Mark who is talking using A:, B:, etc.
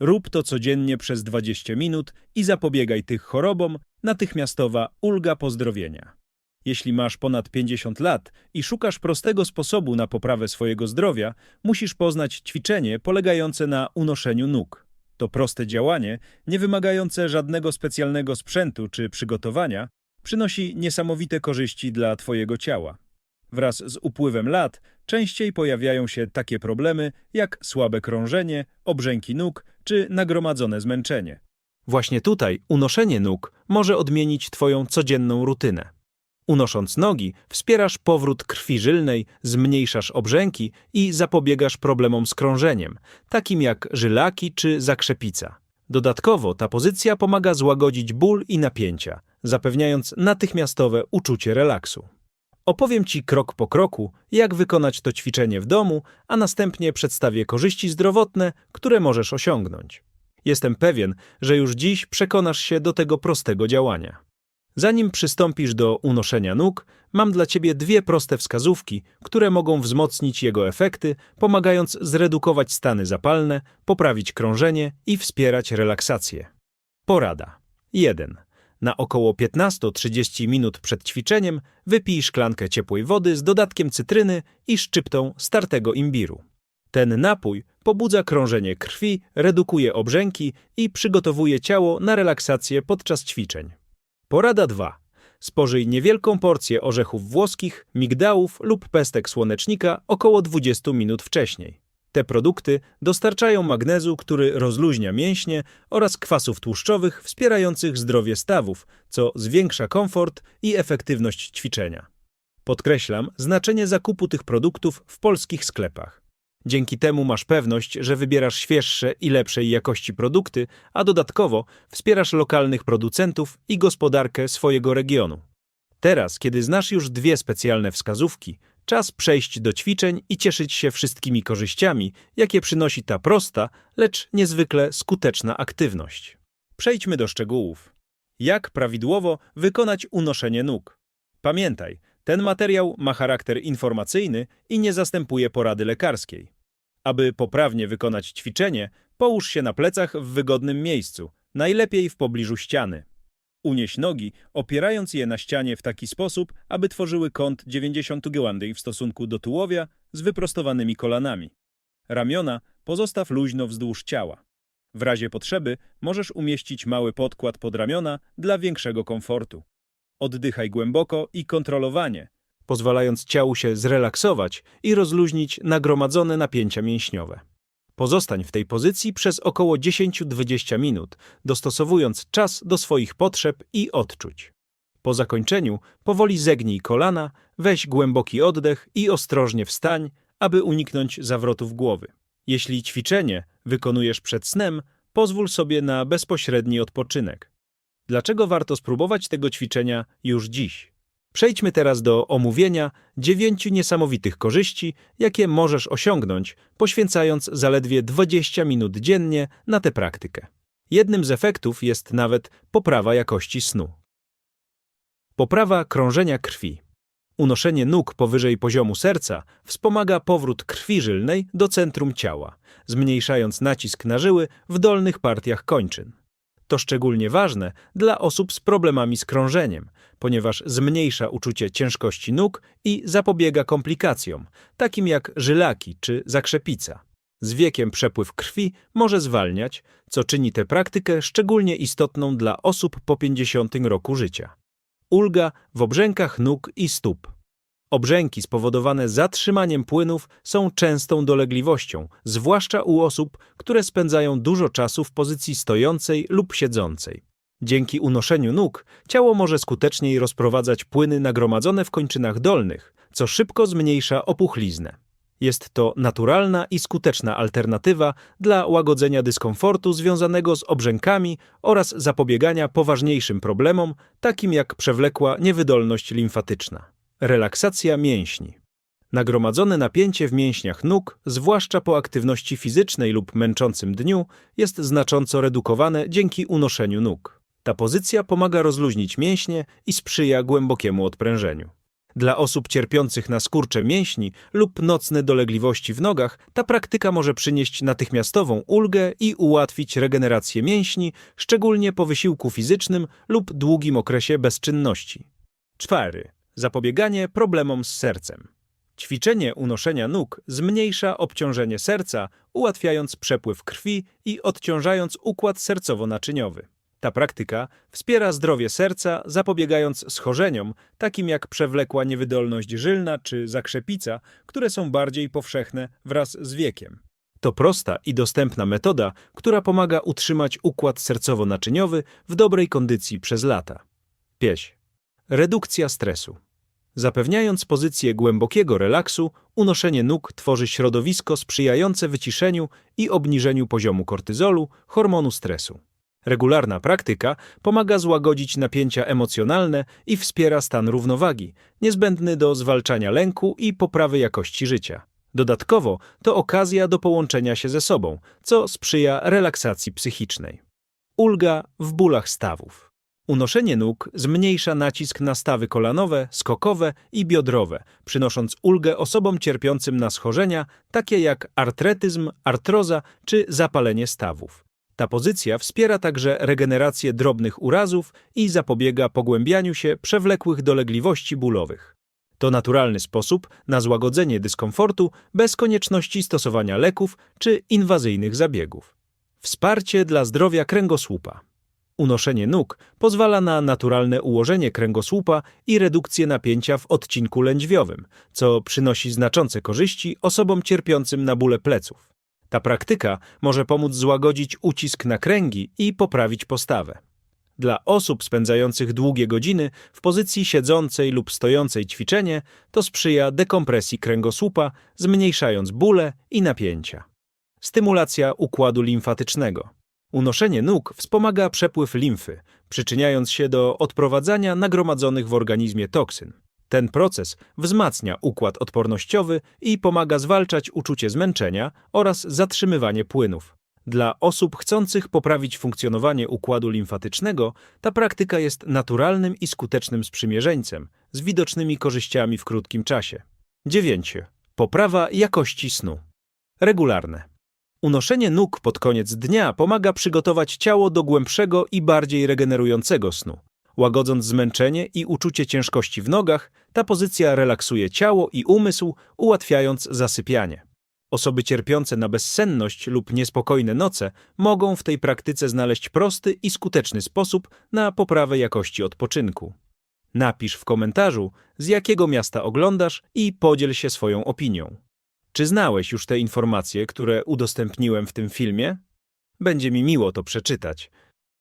A: Rób to codziennie przez 20 minut i zapobiegaj tych chorobom, natychmiastowa ulga pozdrowienia. Jeśli masz ponad 50 lat i szukasz prostego sposobu na poprawę swojego zdrowia, musisz poznać ćwiczenie polegające na unoszeniu nóg. To proste działanie, nie wymagające żadnego specjalnego sprzętu czy przygotowania, przynosi niesamowite korzyści dla Twojego ciała. Wraz z upływem lat częściej pojawiają się takie problemy jak słabe krążenie, obrzęki nóg czy nagromadzone zmęczenie. Właśnie tutaj unoszenie nóg może odmienić Twoją codzienną rutynę. Unosząc nogi, wspierasz powrót krwi żylnej, zmniejszasz obrzęki i zapobiegasz problemom z krążeniem, takim jak żylaki czy zakrzepica. Dodatkowo ta pozycja pomaga złagodzić ból i napięcia, zapewniając natychmiastowe uczucie relaksu. Opowiem Ci krok po kroku, jak wykonać to ćwiczenie w domu, a następnie przedstawię korzyści zdrowotne, które możesz osiągnąć. Jestem pewien, że już dziś przekonasz się do tego prostego działania. Zanim przystąpisz do unoszenia nóg, mam dla Ciebie dwie proste wskazówki, które mogą wzmocnić jego efekty, pomagając zredukować stany zapalne, poprawić krążenie i wspierać relaksację. Porada 1. Na około 15-30 minut przed ćwiczeniem wypij szklankę ciepłej wody z dodatkiem cytryny i szczyptą startego imbiru. Ten napój pobudza krążenie krwi, redukuje obrzęki i przygotowuje ciało na relaksację podczas ćwiczeń. Porada 2. Spożyj niewielką porcję orzechów włoskich, migdałów lub pestek słonecznika około 20 minut wcześniej. Te produkty dostarczają magnezu, który rozluźnia mięśnie oraz kwasów tłuszczowych wspierających zdrowie stawów, co zwiększa komfort i efektywność ćwiczenia. Podkreślam znaczenie zakupu tych produktów w polskich sklepach. Dzięki temu masz pewność, że wybierasz świeższe i lepszej jakości produkty, a dodatkowo wspierasz lokalnych producentów i gospodarkę swojego regionu. Teraz, kiedy znasz już dwie specjalne wskazówki, czas przejść do ćwiczeń i cieszyć się wszystkimi korzyściami, jakie przynosi ta prosta, lecz niezwykle skuteczna aktywność. Przejdźmy do szczegółów. Jak prawidłowo wykonać unoszenie nóg? Pamiętaj, ten materiał ma charakter informacyjny i nie zastępuje porady lekarskiej. Aby poprawnie wykonać ćwiczenie, połóż się na plecach w wygodnym miejscu, najlepiej w pobliżu ściany. Unieś nogi, opierając je na ścianie w taki sposób, aby tworzyły kąt 90 gełandej w stosunku do tułowia z wyprostowanymi kolanami. Ramiona pozostaw luźno wzdłuż ciała. W razie potrzeby możesz umieścić mały podkład pod ramiona dla większego komfortu. Oddychaj głęboko i kontrolowanie, pozwalając ciału się zrelaksować i rozluźnić nagromadzone napięcia mięśniowe. Pozostań w tej pozycji przez około 10-20 minut, dostosowując czas do swoich potrzeb i odczuć. Po zakończeniu powoli zegnij kolana, weź głęboki oddech i ostrożnie wstań, aby uniknąć zawrotów głowy. Jeśli ćwiczenie wykonujesz przed snem, pozwól sobie na bezpośredni odpoczynek. Dlaczego warto spróbować tego ćwiczenia już dziś? Przejdźmy teraz do omówienia dziewięciu niesamowitych korzyści, jakie możesz osiągnąć, poświęcając zaledwie 20 minut dziennie na tę praktykę. Jednym z efektów jest nawet poprawa jakości snu. Poprawa krążenia krwi. Unoszenie nóg powyżej poziomu serca wspomaga powrót krwi żylnej do centrum ciała, zmniejszając nacisk na żyły w dolnych partiach kończyn. To szczególnie ważne dla osób z problemami z krążeniem, ponieważ zmniejsza uczucie ciężkości nóg i zapobiega komplikacjom, takim jak żylaki czy zakrzepica. Z wiekiem przepływ krwi może zwalniać, co czyni tę praktykę szczególnie istotną dla osób po 50 roku życia. Ulga w obrzękach nóg i stóp. Obrzęki spowodowane zatrzymaniem płynów są częstą dolegliwością, zwłaszcza u osób, które spędzają dużo czasu w pozycji stojącej lub siedzącej. Dzięki unoszeniu nóg ciało może skuteczniej rozprowadzać płyny nagromadzone w kończynach dolnych, co szybko zmniejsza opuchliznę. Jest to naturalna i skuteczna alternatywa dla łagodzenia dyskomfortu związanego z obrzękami oraz zapobiegania poważniejszym problemom, takim jak przewlekła niewydolność limfatyczna. Relaksacja mięśni. Nagromadzone napięcie w mięśniach nóg, zwłaszcza po aktywności fizycznej lub męczącym dniu, jest znacząco redukowane dzięki unoszeniu nóg. Ta pozycja pomaga rozluźnić mięśnie i sprzyja głębokiemu odprężeniu. Dla osób cierpiących na skurcze mięśni lub nocne dolegliwości w nogach, ta praktyka może przynieść natychmiastową ulgę i ułatwić regenerację mięśni, szczególnie po wysiłku fizycznym lub długim okresie bezczynności. 4. Zapobieganie problemom z sercem. Ćwiczenie unoszenia nóg zmniejsza obciążenie serca, ułatwiając przepływ krwi i odciążając układ sercowo-naczyniowy. Ta praktyka wspiera zdrowie serca, zapobiegając schorzeniom, takim jak przewlekła niewydolność żylna czy zakrzepica, które są bardziej powszechne wraz z wiekiem. To prosta i dostępna metoda, która pomaga utrzymać układ sercowo-naczyniowy w dobrej kondycji przez lata. Pieś. Redukcja stresu. Zapewniając pozycję głębokiego relaksu, unoszenie nóg tworzy środowisko sprzyjające wyciszeniu i obniżeniu poziomu kortyzolu, hormonu stresu. Regularna praktyka pomaga złagodzić napięcia emocjonalne i wspiera stan równowagi, niezbędny do zwalczania lęku i poprawy jakości życia. Dodatkowo to okazja do połączenia się ze sobą, co sprzyja relaksacji psychicznej. Ulga w bólach stawów. Unoszenie nóg zmniejsza nacisk na stawy kolanowe, skokowe i biodrowe, przynosząc ulgę osobom cierpiącym na schorzenia takie jak artretyzm, artroza czy zapalenie stawów. Ta pozycja wspiera także regenerację drobnych urazów i zapobiega pogłębianiu się przewlekłych dolegliwości bólowych. To naturalny sposób na złagodzenie dyskomfortu bez konieczności stosowania leków czy inwazyjnych zabiegów. Wsparcie dla zdrowia kręgosłupa. Unoszenie nóg pozwala na naturalne ułożenie kręgosłupa i redukcję napięcia w odcinku lędźwiowym, co przynosi znaczące korzyści osobom cierpiącym na bóle pleców. Ta praktyka może pomóc złagodzić ucisk na kręgi i poprawić postawę. Dla osób spędzających długie godziny w pozycji siedzącej lub stojącej ćwiczenie to sprzyja dekompresji kręgosłupa, zmniejszając bóle i napięcia. Stymulacja układu limfatycznego. Unoszenie nóg wspomaga przepływ limfy, przyczyniając się do odprowadzania nagromadzonych w organizmie toksyn. Ten proces wzmacnia układ odpornościowy i pomaga zwalczać uczucie zmęczenia oraz zatrzymywanie płynów. Dla osób chcących poprawić funkcjonowanie układu limfatycznego, ta praktyka jest naturalnym i skutecznym sprzymierzeńcem z widocznymi korzyściami w krótkim czasie. 9. Poprawa jakości snu. Regularne. Unoszenie nóg pod koniec dnia pomaga przygotować ciało do głębszego i bardziej regenerującego snu. Łagodząc zmęczenie i uczucie ciężkości w nogach, ta pozycja relaksuje ciało i umysł, ułatwiając zasypianie. Osoby cierpiące na bezsenność lub niespokojne noce mogą w tej praktyce znaleźć prosty i skuteczny sposób na poprawę jakości odpoczynku. Napisz w komentarzu, z jakiego miasta oglądasz i podziel się swoją opinią. Czy znałeś już te informacje, które udostępniłem w tym filmie? Będzie mi miło to przeczytać.